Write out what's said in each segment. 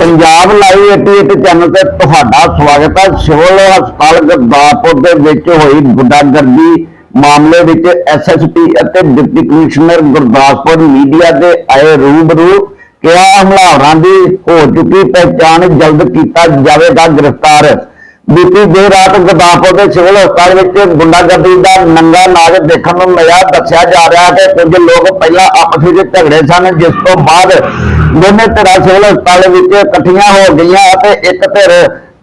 Punjab live 88 channel ਤੇ ਤੁਹਾਡਾ ਸਵਾਗਤ ਹੈ। ਸਿਵਲ ਹਸਪਤਾਲ ਗੁਰਦਾਸਪੁਰ ਦੇ ਵਿੱਚ ਹੋਈ ਗੁੰਡਾਗਰਦੀ ਮਾਮਲੇ ਵਿੱਚ ਐਸਐਸਪੀ ਅਤੇ ਡਿਪਟੀ ਕਮਿਸ਼ਨਰ ਗੁਰਦਾਸਪੁਰ ਮੀਡੀਆ ਦੇ ਆਏ ਰੂਬਰੂ ਕਿਹਾ ਹਮਲਾਵਰਾਂ ਦੀ ਹੋ ਚੁੱਕੀ ਪਹਿਚਾਣ ਜਲਦ ਕੀਤਾ ਜਾਵੇਗਾ ਗ੍ਰਿਫਤਾਰ। ਬੀਤੀ ਦੇਰ ਰਾਤ ਗੁਰਦਾਸਪੁਰ ਦੇ ਸਿਵਲ ਹਸਪਤਾਲ ਵਿੱਚ ਗੁੰਡਾਗਰਦੀ ਦਾ ਨੰਗਾ ਨਾਚ ਦੇਖਣ ਨੂੰ ਮਿਲਿਆ। ਦੱਸਿਆ ਜਾ ਰਿਹਾ ਹੈ ਕਿ ਕੁਝ ਲੋਕ ਪਹਿਲਾਂ ਆਪਸ ਵਿੱਚ ਝਗੜੇ ਸਨ, ਜਿਸ ਤੋਂ ਬਾਅਦ ਦੋਨੇ ਧਿਰਾਂ ਸਿਵਲ ਹਸਪਤਾਲ ਵਿੱਚ ਇਕੱਠੀਆਂ ਹੋ ਗਈਆਂ ਅਤੇ ਇੱਕ ਧਿਰ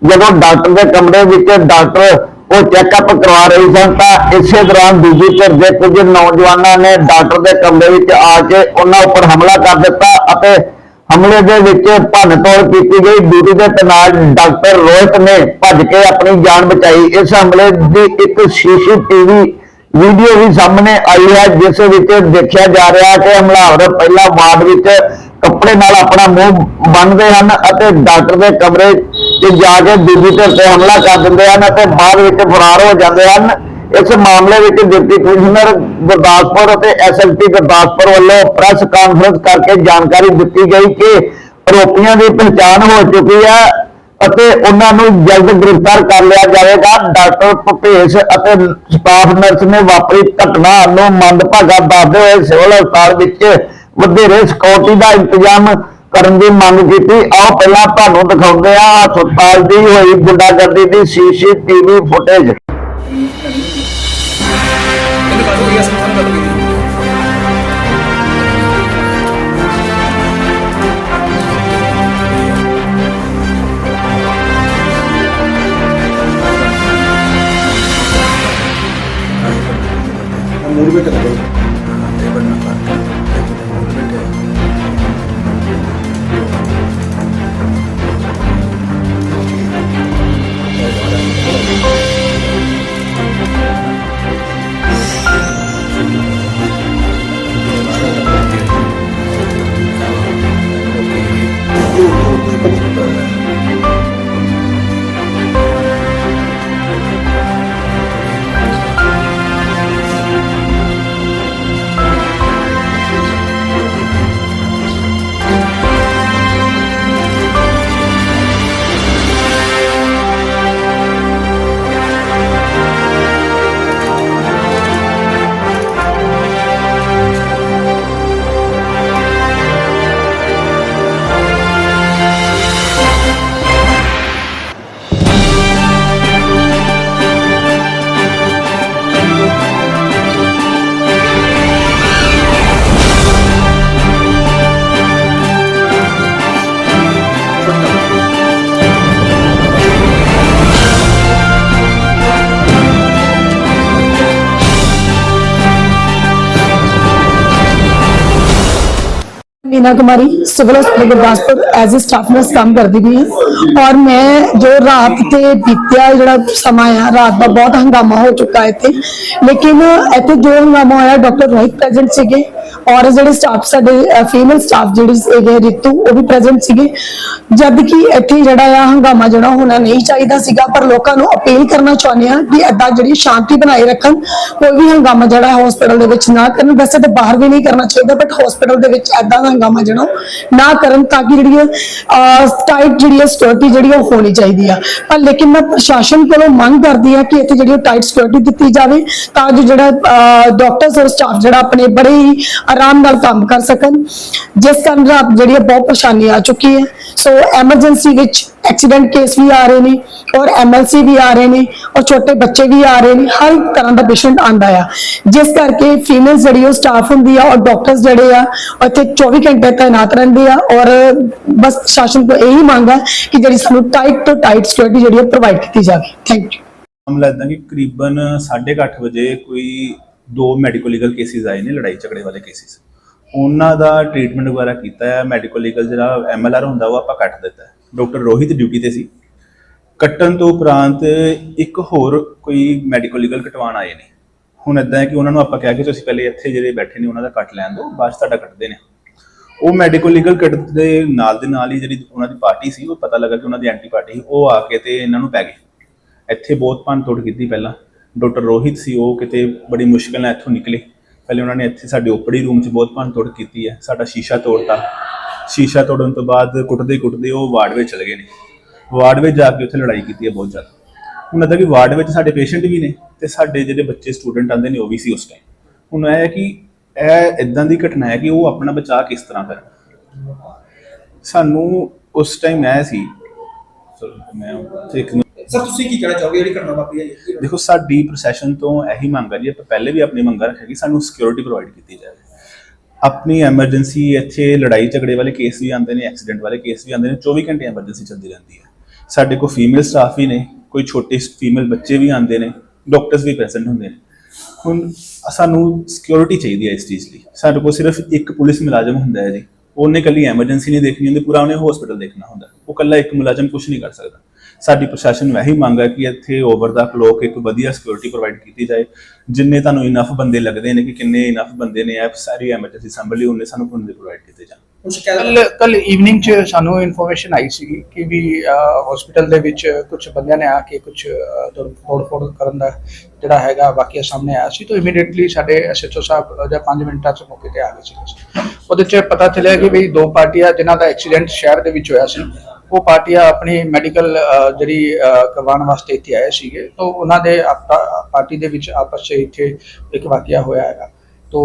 ਜਦੋਂ ਡਾਕਟਰ ਦੇ ਕਮਰੇ ਵਿੱਚ ਡਾਕਟਰ ਉਹ ਚੈੱਕਅਪ ਕਰਵਾ ਰਹੀ ਸਨ ਤਾਂ ਇਸੇ ਦੌਰਾਨ ਦੂਜੀ ਧਿਰ ਦੇ ਕੁਝ ਨੌਜਵਾਨਾਂ ਨੇ ਡਾਕਟਰ ਦੇ ਕਮਰੇ ਵਿੱਚ ਆ ਕੇ ਉਹਨਾਂ ਉੱਪਰ ਹਮਲਾ ਕਰ ਦਿੱਤਾ ਅਤੇ ਹਮਲੇ ਦੇ ਵਿੱਚ ਭੰਨਤੋੜ ਕੀਤੀ ਗਈ। ਡਿਊਟੀ ਦੇ ਤੈਨਾਤ ਡਾਕਟਰ ਰੋਹਿਤ ਨੇ ਭੱਜ ਕੇ ਆਪਣੀ ਜਾਨ ਬਚਾਈ। ਇਸ ਹਮਲੇ ਦੀ ਇੱਕ ਸੀਸੀਟੀਵੀ ਵੀਡੀਓ ਵੀ ਸਾਹਮਣੇ ਆਈ ਹੈ, ਜਿਸ ਵਿੱਚ ਦੇਖਿਆ ਜਾ ਰਿਹਾ ਹੈ ਕਿ ਹਮਲਾਵਰ ਪਹਿਲਾਂ ਵਾਰਡ ਵਿੱਚ ਕੱਪੜੇ ਨਾਲ ਆਪਣਾ ਮੂੰਹ ਬੰਨਦੇ ਹਨ ਅਤੇ ਡਾਕਟਰ ਦੇ ਕਮਰੇ 'ਚ ਜਾ ਕੇ ਦੂਜੀ ਧਿਰ ਤੇ ਹਮਲਾ ਕਰ ਦਿੰਦੇ ਹਨ ਅਤੇ ਬਾਅਦ ਵਿੱਚ ਫਰਾਰ ਹੋ ਜਾਂਦੇ ਹਨ। ਇਸ ਮਾਮਲੇ ਵਿੱਚ ਡਿਪਟੀ ਕਮਿਸ਼ਨਰ ਗੁਰਦਾਸਪੁਰ ਅਤੇ ਐਸਐਸਪੀ ਗੁਰਦਾਸਪੁਰ ਵੱਲੋਂ ਪ੍ਰੈਸ ਕਾਨਫਰੰਸ ਕਰਕੇ ਜਾਣਕਾਰੀ ਦਿੱਤੀ ਗਈ ਕਿ ਆਰੋਪੀਆਂ ਦੀ ਪਛਾਣ ਹੋ ਚੁੱਕੀ ਹੈ ਅਤੇ ਉਹਨਾਂ ਨੂੰ ਜਲਦ ਗ੍ਰਿਫਤਾਰ ਕਰ ਲਿਆ ਜਾਵੇਗਾ। ਡਾਕਟਰ ਭੁਪੇਸ਼ ਅਤੇ ਸਟਾਫ ਨਰਸ ਨੇ ਵਾਪਰੀ ਘਟਨਾ ਨੂੰ ਮੰਦਭਾਗਾ ਦੱਸਦੇ ਹੋਏ ਸਿਵਲ ਹਸਪਤਾਲ ਵਿੱਚ ਵਧੇਰੇ ਸਿਕਿਉਰਿਟੀ ਦਾ ਇੰਤਜ਼ਾਮ ਕਰਨ ਦੀ ਮੰਗ ਕੀਤੀ। ਆਓ ਪਹਿਲਾਂ ਤੁਹਾਨੂੰ ਦਿਖਾਉਂਦੇ ਆ ਹਸਪਤਾਲ ਦੀ ਹੋਈ ਗੁੰਡਾਗਰਦੀ ਦੀ ਸੀਸੀਟੀਵੀ ਫੁਟੇਜ। ਮੂਡ ਵਿੱਚ Meena Kumari civil hospital Gurdaspur as a staff nurse काम करती भी हूँ और मैं जो रात ਤੇ ਬੀਤਿਆ ਜਿਹੜਾ ਸਮਾਂ ਆ ਰਾਤ ਦਾ ਬਹੁਤ ਹੰਗਾਮਾ ਹੋ ਚੁੱਕਾ ਹੈ ਇੱਥੇ ਲੇਕਿਨ ਇੱਥੇ ਜੋ ਹੰਗਾਮਾ ਹੋਇਆ ਡਾਕਟਰ ਰੋਹਿਤ ਪ੍ਰੈਜ਼ੈਂਟ ਸੀਗੇ ਔਰ ਜਿਹੜੇ ਸਟਾਫ ਸਾਡੇ ਫੀਮੇਲ ਸਟਾਫ ਜਿਹੜੀ ਸੀਗੇ, ਰਿਤੂ, ਉਹ ਵੀ ਪ੍ਰੈਜ਼ੈਂਟ ਸੀਗੇ। ਜਦ ਕਿ ਇੱਥੇ ਜਿਹੜਾ ਆ ਹੰਗਾਮਾ ਜਿਹੜਾ ਹੋਣਾ ਨਹੀਂ ਚਾਹੀਦਾ ਸੀਗਾ, ਪਰ ਲੋਕਾਂ ਨੂੰ ਅਪੀਲ ਕਰਨਾ ਚਾਹੁੰਦੇ ਆ ਕਿ ਏਦਾਂ ਜਿਹੜੀ ਸ਼ਾਂਤੀ ਬਣਾਈ ਰੱਖਣ। ਕੋਈ ਵੀ ਹੰਗਾਮਾ ਜਿਹੜਾ ਹਸਪੀਟਲ ਦੇ ਵਿੱਚ ਨਾ ਕਰਨ। ਵੈਸੇ ਤਾਂ ਬਾਹਰ ਵੀ ਨਹੀਂ ਕਰਨਾ ਚਾਹੀਦਾ ਬਟ ਹਸਪੀਟਲ ਦੇ ਵਿੱਚ ਏਦਾਂ ਦਾ ਹੰਗਾਮਾ ਜਿਹੜਾ, ਨਾ ਕਰਨ ਤਾਂ ਕਿ ਜਿਹੜੀ ਟਾਈਟ ਜਿਹੜੀ ਸਿਕਿਉਰਿਟੀ ਜਿਹੜੀ ਉਹ ਹੋਣੀ ਚਾਹੀਦੀ ਆ। ਪਰ ਲੇਕਿਨ ਮੈਂ ਪ੍ਰਸ਼ਾਸਨ ਕੋਲੋਂ ਮੰਗ ਕਰਦੀ ਆ ਕਿ ਇੱਥੇ ਜਿਹੜੀ ਟਾਈਟ ਸਿਕਿਉਰਿਟੀ ਦਿੱਤੀ ਜਾਵੇ, ਤਾਂ ਜੋ ਜਿਹੜਾ ਡਾਕਟਰਸ ਔਰ ਸਟਾਫ ਜਿਹੜਾ ਆਪਣੇ ਬੜੇ ਹੀ ਆਰਾਮ ਨਾਲ ਕੰਮ ਕਰ ਸਕਣ। ਜਿਸ ਕਾਰਨ ਰਾਤ ਜਿਹੜੀ ਹੈ ਬਹੁਤ ਪਰੇਸ਼ਾਨੀ ਆ ਚੁੱਕੀ ਹੈ। ਸੋ ਐਮਰਜੈਂਸੀ ਵਿੱਚ ਐਕਸੀਡੈਂਟ ਕੇਸ ਵੀ ਆ ਰਹੇ ਨੇ ਔਰ ਐਮਐਲਸੀ ਵੀ ਆ ਰਹੇ ਨੇ ਔਰ ਛੋਟੇ ਬੱਚੇ ਵੀ ਆ ਰਹੇ ਨੇ। ਹਰ ਤਰ੍ਹਾਂ ਦਾ ਪੇਸ਼ੈਂਟ ਆਂਦਾ ਆ। ਜਿਸ ਕਰਕੇ ਫੀਮੇਲ ਜਿਹੜੀ ਉਹ ਸਟਾਫ ਹੁੰਦੀ ਆ ਔਰ ਡਾਕਟਰਸ ਜਿਹੜੇ ਆ ਉਹ 24 ਘੰਟੇ ਤਾਇਨਾਤ ਰਹਿੰਦੇ ਆ ਔਰ ਬਸ ਸ਼ਾਸਨ ਤੋਂ ਇਹੀ ਮੰਗ ਹੈ ਕਿ ਜਿਹੜੀ ਸਾਨੂੰ ਟਾਈਟ ਤੋਂ ਟਾਈਟ ਸਿਕਿਉਰਿਟੀ ਜਿਹੜੀ ਹੈ ਪ੍ਰੋਵਾਈਡ ਕੀਤੀ ਜਾਵੇ। ਥੈਂਕ ਯੂ ਮਾਮਲਾ ਇਦਾਂ ਕਿ ਕਰੀਬਨ 8:30 ਵਜੇ ਕੋਈ ਦੋ ਮੈਡੀਕਲ ਲੀਗਲ ਕੇਸਿਸ ਆਏ ਨੇ, ਲੜਾਈ ਝਗੜੇ ਵਾਲੇ ਕੇਸਿਸ ਉਹਨਾਂ ਦਾ ਟ੍ਰੀਟਮੈਂਟ ਵਗੈਰਾ ਕੀਤਾ ਹੈ ਮੈਡੀਕਲ ਲੀਗਲ ਜਿਹੜਾ ਐਮਐਲਆਰ ਹੁੰਦਾ, ਉਹ ਆਪਾਂ ਕੱਟ ਦਿੱਤਾ ਹੈ। ਡਾਕਟਰ ਰੋਹਿਤ ਡਿਊਟੀ ਤੇ ਸੀ। ਕੱਟਣ ਤੋਂ ਉਪਰੰਤ ਇੱਕ ਹੋਰ ਕੋਈ ਮੈਡੀਕਲ ਲੀਗਲ ਕਟਵਾਉਣ ਆਏ ਨੇ। ਹੁਣ ਇਦਾਂ ਹੈ ਕਿ ਉਹਨਾਂ ਨੂੰ ਆਪਾਂ ਕਿਹਾ ਕਿ ਤੁਸੀਂ ਪਹਿਲੇ ਇੱਥੇ ਜਿਹੜੇ ਬੈਠੇ ਨੇ, ਉਹਨਾਂ ਦਾ ਕੱਟ ਲੈਣ ਦਿਓ, ਬਾਅਦ 'ਚ ਤੁਹਾਡਾ ਕੱਟਦੇ ਨੇ। ਉਹ ਮੈਡੀਕਲ ਲੀਗਲ ਕੱਟ ਦੇ ਨਾਲ ਦੇ ਨਾਲ ਹੀ ਜਿਹੜੀ ਉਹਨਾਂ ਦੀ ਪਾਰਟੀ ਸੀ, ਉਹ ਪਤਾ ਲੱਗਾ ਕਿ ਉਹਨਾਂ ਦੀ ਐਂਟੀ ਪਾਰਟੀ ਸੀ, ਉਹ ਆ ਕੇ ਤੇ ਇਹਨਾਂ ਨੂੰ ਪੈ ਗਈ ਇੱਥੇ ਬਹੁਤ ਭੰਨ ਤੋੜ ਕੀਤੀ ਪਹਿਲਾਂ। ਡਾਕਟਰ ਰੋਹਿਤ ਸੀ, ਉਹ ਕਿਤੇ ਬੜੀ ਮੁਸ਼ਕਲ ਨਾਲ ਇੱਥੋਂ ਨਿਕਲੇ। ਪਹਿਲੇ ਉਹਨਾਂ ਨੇ ਇੱਥੇ ਸਾਡੇ ਓਪੜੀ ਰੂਮ 'ਚ ਬਹੁਤ ਭੰਨ ਤੋੜ ਕੀਤੀ ਹੈ, ਸਾਡਾ ਸ਼ੀਸ਼ਾ ਤੋੜਤਾ। ਸ਼ੀਸ਼ਾ ਤੋੜਨ ਤੋਂ ਬਾਅਦ ਕੁੱਟਦੇ ਕੁੱਟਦੇ ਉਹ ਵਾਰਡ ਵਿੱਚ ਚਲੇ ਗਏ ਨੇ। ਵਾਰਡ ਵਿੱਚ ਜਾ ਕੇ ਉੱਥੇ ਲੜਾਈ ਕੀਤੀ ਹੈ ਬਹੁਤ ਜ਼ਿਆਦਾ। ਹੁਣ ਅਦਾ ਕਿ ਵਾਰਡ ਵਿੱਚ ਸਾਡੇ ਪੇਸ਼ੈਂਟ ਵੀ ਨੇ ਤੇ ਸਾਡੇ ਜਿਹੜੇ ਬੱਚੇ ਸਟੂਡੈਂਟ ਆਉਂਦੇ ਨੇ ਉਹ ਵੀ ਸੀ ਉਸ ਟਾਈਮ ਹੁਣ ਇਹ ਹੈ ਕਿ ਇਹ ਇਦਾਂ ਦੀ ਘਟਨਾ ਹੈ ਕਿ ਉਹ ਆਪਣਾ ਬਚਾਅ ਕਿਸ ਤਰ੍ਹਾਂ ਕਰਨ। ਸਾਨੂੰ ਉਸ ਟਾਈਮ ਮੈਂ ਸੀ। ਮੈਂ ਇੱਕ ਸਰ ਤੁਸੀਂ ਕੀ ਕਹਿਣਾ ਚਾਹੋਗੇ? ਜਿਹੜੀ ਘਟਨਾ ਵਾਪਰੀ ਹੈ ਜੀ ਦੇਖੋ, ਸਾਡੀ ਪ੍ਰੋਸੈਸ਼ਨ ਤੋਂ ਇਹੀ ਮੰਗ ਹੈ ਜੀ, ਆਪਾਂ ਪਹਿਲੇ ਵੀ ਆਪਣੀ ਮੰਗਾਂ ਰੱਖਿਆ ਕਿ ਸਾਨੂੰ ਸਿਕਿਉਰਿਟੀ ਪ੍ਰੋਵਾਈਡ ਕੀਤੀ ਜਾਵੇ। ਆਪਣੀ ਐਮਰਜੈਂਸੀ ਇੱਥੇ ਲੜਾਈ ਝਗੜੇ ਵਾਲੇ ਕੇਸ ਵੀ ਆਉਂਦੇ ਨੇ ਐਕਸੀਡੈਂਟ ਵਾਲੇ ਕੇਸ ਵੀ ਆਉਂਦੇ ਨੇ 24 ਘੰਟੇ ਐਮਰਜੈਂਸੀ ਚੱਲਦੀ ਰਹਿੰਦੀ ਹੈ। ਸਾਡੇ ਕੋਲ ਫੀਮੇਲ ਸਟਾਫ ਵੀ ਨੇ, ਕੋਈ ਛੋਟੇ ਫੀਮੇਲ ਬੱਚੇ ਵੀ ਆਉਂਦੇ ਨੇ ਡਾਕਟਰਸ ਵੀ ਪ੍ਰੈਜ਼ੈਂਟ ਹੁੰਦੇ ਨੇ। ਹੁਣ ਸਾਨੂੰ ਸਿਕਿਉਰਿਟੀ ਚਾਹੀਦੀ ਹੈ ਇਸ ਚੀਜ਼ ਲਈ। ਸਾਡੇ ਕੋਲ ਸਿਰਫ ਇੱਕ ਪੁਲਿਸ ਮੁਲਾਜ਼ਮ ਹੁੰਦਾ ਹੈ ਜੀ। ਉਹਨੇ ਕੱਲੀ ਐਮਰਜੈਂਸੀ ਨਹੀਂ ਦੇਖਣੀ ਹੁੰਦੀ, ਪੂਰਾ ਉਹਨੇ ਹਸਪੀਟਲ ਦੇਖਣਾ ਹੁੰਦਾ। ਉਹ ਕੱਲਾ ਇੱਕ ਮੁਲਾਜ਼ਮ ਕੁਝ ਨਹੀਂ ਕਰ ਸਕਦਾ। ਸਾਡੀ ਪ੍ਰਸ਼ਾਸਨ ਨੂੰ ਇਹੀ ਮੰਗ ਹੈ ਕਿ ਇੱਥੇ ਓਵਰ ਦਾ ਕਲੋਕ ਇੱਕ ਵਧੀਆ ਸਿਕਿਉਰਿਟੀ ਪ੍ਰੋਵਾਈਡ ਕੀਤੀ ਜਾਏ। ਜਿੰਨੇ ਤੁਹਾਨੂੰ ਇਨਫ ਬੰਦੇ ਲੱਗਦੇ ਨੇ ਕਿ ਕਿੰਨੇ ਇਨਫ ਬੰਦੇ ਨੇ ਇਹ ਸਾਰੀ ਐਮਰਜੈਂਸੀ ਸੰਭਲੀ ਉਹਨੇ ਸਾਨੂੰ ਬੰਦੇ ਪ੍ਰੋਵਾਈਡ ਕੀਤੇ ਜਾਣ। ਕੱਲ ਕੱਲ ਈਵਨਿੰਗ ਚ ਸਾਨੂੰ ਇਨਫੋਰਮੇਸ਼ਨ ਆਈ ਸੀ ਕਿ ਵੀ ਹਸਪੀਟਲ ਦੇ ਵਿੱਚ ਕੁਝ ਬੰਦਿਆਂ ਨੇ ਆ ਕੇ ਕੁਝ ਤੋੜ ਫੋੜ ਕਰਨ ਦਾ ਜਿਹੜਾ ਹੈਗਾ ਵਾਕਿਆ ਸਾਹਮਣੇ ਆਇਆ ਸੀ। ਤਾਂ ਇਮੀਡੀਏਟਲੀ ਸਾਡੇ ਐਸਐਚਓ ਸਾਹਿਬ ਜਾਂ 5 ਮਿੰਟਾਂ ਚ ਮੌਕੇ ਤੇ ਆ ਗਏ ਸੀ ਉਹਦੇ ਚ ਪਤਾ ਚੱਲਿਆ ਕਿ ਵੀ ਦੋ ਪਾਰਟੀਆਂ ਜਿਨ੍ਹਾਂ ਦਾ ਐਕਸੀਡੈਂਟ ਸ਼ਹਿਰ ਦੇ ਵਿੱਚ ਹੋਇਆ ਸੀ। ਉਹ ਪਾਰਟੀਆਂ ਆਪਣੀ ਮੈਡੀਕਲ ਜਿਹੜੀ ਕਰਵਾਉਣ ਵਾਸਤੇ ਇੱਥੇ ਆਏ ਸੀਗੇ। ਤਾਂ ਉਹਨਾਂ ਦੇ ਪਾਰਟੀ ਦੇ ਵਿੱਚ ਆਪਸ ਚ ਇੱਥੇ ਇੱਕ ਵਾਕਿਆ ਹੋਇਆ ਹੈਗਾ। ਤੋ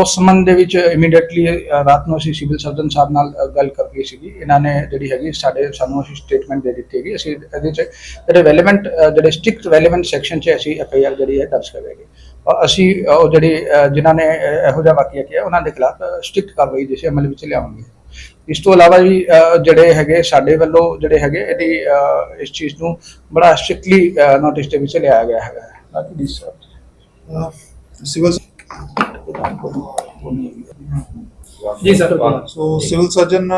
ਉਸ ਸੰਬੰਧ ਦੇ ਵਿੱਚ ਇਮੀਡੀਏਟਲੀ ਰਾਤ ਨੂੰ ਅਸੀਂ ਸਿਵਲ ਸਰਜਨ ਸਾਹਿਬ ਨਾਲ ਗੱਲ ਕਰ ਲਈ ਸੀਗੀ। ਇਹਨਾਂ ਨੇ ਜਿਹੜੀ ਹੈਗੀ ਸਾਡੇ ਸਾਨੂੰ ਅਸੀਂ ਸਟੇਟਮੈਂਟ ਦੇ ਦਿੱਤੀ ਹੈਗੀ। ਅਸੀਂ ਇਹਦੇ ਚ ਜਿਹੜੇ ਰੈਲੇਵੈਂਟ ਜਿਹੜੇ ਸਟ੍ਰਿਕਟ ਰੈਲੇਵੈਂਟ ਸੈਕਸ਼ਨ ਚ ਅਸੀਂ ਐਫ ਆਈ ਆਰ ਜਿਹੜੀ ਹੈ ਦਰਜ ਕਰਾਂਗੇ ਔਰ ਅਸੀਂ ਉਹ ਜਿਹੜੀ ਅ, ਜਿਨ੍ਹਾਂ ਨੇ ਇਹੋ ਜਿਹਾ ਵਾਕਿਆ ਕੀਤਾ ਉਹਨਾਂ ਦੇ ਖਿਲਾਫ ਸਟ੍ਰਿਕਟ ਕਾਰਵਾਈ ਜਿਸੇ ਅਮਲ ਵਿੱਚ ਲਿਆਵਾਂਗੇ। ਇਸ ਤੋਂ ਇਲਾਵਾ ਵੀ ਜਿਹੜੇ ਹੈਗੇ ਸਾਡੇ ਵੱਲੋਂ ਜਿਹੜੇ ਹੈਗੇ ਇਹਦੀ ਇਸ ਚੀਜ਼ ਨੂੰ ਬੜਾ ਸਟ੍ਰਿਕਟਲੀ ਨੋਟਿਸ ਦੇ ਵਿੱਚ ਲਿਆਇਆ ਗਿਆ ਹੈਗਾ ਬਾਕੀ ਦੀ ਸਰ। ਸਿਵਲ ਜੀ sir so civil surgeon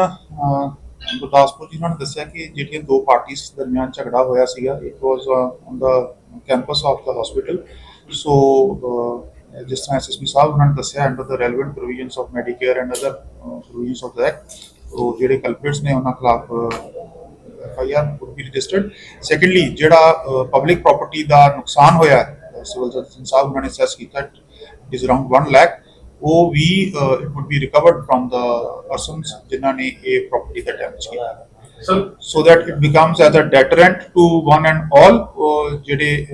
Gurdaspur ji ਨੇ ਦੱਸਿਆ ਕਿ ਜਿਹੜੀਆਂ ਦੋ ਪਾਰਟੀਆਂ ਦਰਮਿਆਨ ਝਗੜਾ ਹੋਇਆ ਸੀਗਾ it was on the campus of the hospital so ਜਿਸ ਤਰ੍ਹਾਂ ਐਸਐਸਪੀ ਸਾਹਿਬ ਉਹਨਾਂ ਨੇ ਦੱਸਿਆ under the relevant provisions of Medicare and other provisions of the act ਉਹ ਜਿਹੜੇ ਕਲਪ੍ਰਿਟਸ ਨੇ ਉਹਨਾਂ ਖਿਲਾਫ F I R would be registered secondly ਜਿਹੜਾ ਪਬਲਿਕ ਪ੍ਰਾਪਰਟੀ ਦਾ ਨੁਕਸਾਨ ਹੋਇਆ ਸਿਵਲ ਸਰਜਨ ਸਾਹਿਬ ਉਹਨਾਂ ਨੇ ਅਸੈਸ ਕੀਤਾ ਇਟ ਇਜ਼ ਅਰਾਊਂਡ 1 ਲੱਖ ਉਹ ਵੀ it would be recovered from the persons ਜਿਨ੍ਹਾਂ ਨੇ ਇਹ ਪ੍ਰਾਪਰਟੀ ਦਾ ਡੈਮੇਜ ਕੀਤਾ। Sir that it becomes as a deterrent to one and all uh, ਜਿਹੜੇ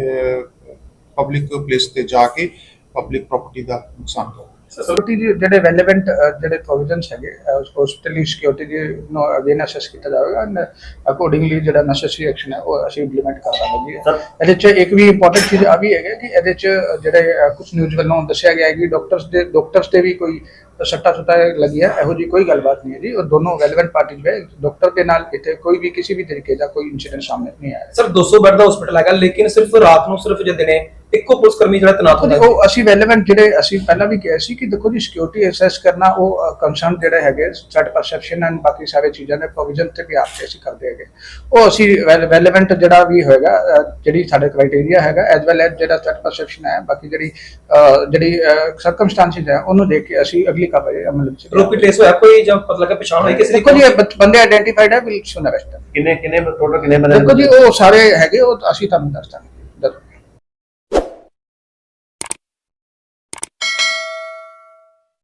ਪਬਲਿਕ ਪਲੇਸ ਤੇ ਜਾ ਕੇ ਪਬਲਿਕ ਪ੍ਰਾਪਰਟੀ ਦਾ ਨੁਕਸਾਨ ਕਰ ਸਿਕਿਉਰਿਟੀ ਦੇ ਜਿਹੜੇ ਰੈਲੇਵੈਂਟ ਜਿਹੜੇ ਪ੍ਰੋਵੀਜ਼ਨਸ ਹੈਗੇ ਹਸਪੀਟਲੀ ਸਿਕਿਉਰਿਟੀ ਦੇ ਨੂੰ ਅਗੇਨ ਅਸੈਸ ਕੀਤਾ ਜਾਵੇਗਾ ਐਂਡ ਅਕੋਰਡਿੰਗਲੀ ਜਿਹੜਾ ਨੈਸੈਸਰੀ ਐਕਸ਼ਨ ਹੈ ਉਹ ਅਸੀਂ ਇੰਪਲੀਮੈਂਟ ਕਰ ਦਾਂਗੇ ਇਹਦੇ ਚ ਇੱਕ ਵੀ ਇੰਪੋਰਟੈਂਟ ਚੀਜ਼ ਆ ਵੀ ਹੈਗਾ ਕਿ ਇਹਦੇ ਚ ਜਿਹੜੇ ਕੁਝ ਨਿਊਜ਼ ਵੱਲੋਂ ਦੱਸਿਆ ਗਿਆ ਹੈ ਕਿ ਡਾਕਟਰਸ ਦੇ ਡਾਕਟਰਸ ਤੇ ਵੀ ਕੋਈ ਸੱਟਾ ਸੁੱਟਾ ਲੱਗੀ ਹੈ ਇਹੋ ਜੀ ਕੋਈ ਗੱਲਬਾਤ ਨਹੀਂ ਹੈ ਜੀ। ਉਹ ਦੋਨੋਂ ਰੈਲੇਵੈਂਟ ਪਾਰਟੀਜ਼ ਹੈ ਡਾਕਟਰ ਦੇ ਨਾਲ ਇੱਥੇ ਕੋਈ ਵੀ ਕਿਸੇ ਵੀ ਤਰੀਕੇ ਦਾ ਕੋਈ ਇਨਸੀਡੈਂਟ ਸਾਹਮਣੇ ਨਹੀਂ ਆਇਆ। ਸਰ 200 ਬੈੱਡ ਦਾ ਹਸਪੀਟਲ ਹੈਗਾ ਲੇਕਿਨ ਸਿਰਫ ਰਾਤ ਨੂੰ ਸਿਰਫ ਜੇ ਦਿਨੇ ਇੱਕੋ ਪੁਲਿਸ ਕਰਮੀ ਜਿਹੜਾ ਤੈਨਾਤ ਹੁੰਦਾ ਉਹ ਅਸੀਂ ਰੈਲੇਵੈਂਟ ਜਿਹੜੇ ਅਸੀਂ ਪਹਿਲਾਂ ਵੀ ਕਿਹਾ ਸੀ ਕਿ ਦੇਖੋ ਜੀ ਸਿਕਿਉਰਿਟੀ ਅਸੈਸ ਕਰਨਾ ਉਹ ਕੰਸਰਨ ਜਿਹੜੇ ਹੈਗੇ ਥ੍ਰੈਟ ਪਰਸੈਪਸ਼ਨ ਐਂਡ ਬਾਕੀ ਸਾਰੇ ਚੀਜ਼ਾਂ ਦੇ ਪ੍ਰੋਵੀਜ਼ਨ ਤੇ ਵੀ ਆਪਕੇ ਅਸੀਂ ਕਰਦੇ ਹੈਗੇ। ਉਹ ਅਸੀਂ ਰੈਲੇਵੈਂਟ ਜਿਹੜਾ ਵੀ ਹੋਏਗਾ ਜਿਹੜੀ ਸਾਡੇ ਕ੍ਰਾਈਟੇਰੀਆ ਹੈਗਾ ਐਸ ਵੈਲ ਐਸ ਜਿਹੜਾ ਥ੍ਰੈਟ ਪਰਸੈਪਸ਼ਨ ਹੈ ਬਾਕੀ ਜਿਹੜੀ ਜਿਹੜੀ ਸਰਕਮਸਟੈਂਸਸ ਹੈ ਉਹਨੂੰ ਦੇਖ ਕੇ ਅਸੀਂ ਅਗਲੀ ਕਾਰਵਾਈ ਅਮਲ ਵਿੱਚ ਰੋਪੀ ਟ੍ਰੇਸ ਹੋਇਆ ਕੋਈ ਜਾਂ ਪਤਾ ਲੱਗਾ ਪਛਾਣ ਹੋਈ ਕਿਸੇ ਦੀ? ਦੇਖੋ ਜੀ ਬੰਦੇ ਆਇਡੈਂਟੀਫਾਈਡ ਹੈ ਵਿਲ ਸੁਨ ਅਰੈਸਟ ਕਿੰਨੇ ਕਿੰਨੇ ਟੋਟਲ ਕਿੰਨੇ ਬੰਦੇ ਦੇਖੋ ਜੀ ਉਹ ਸਾਰੇ ਹੈਗੇ ਉਹ ਅਸੀਂ ਤੁਹਾਨੂੰ ਦੱਸ ਦਾਂਗੇ।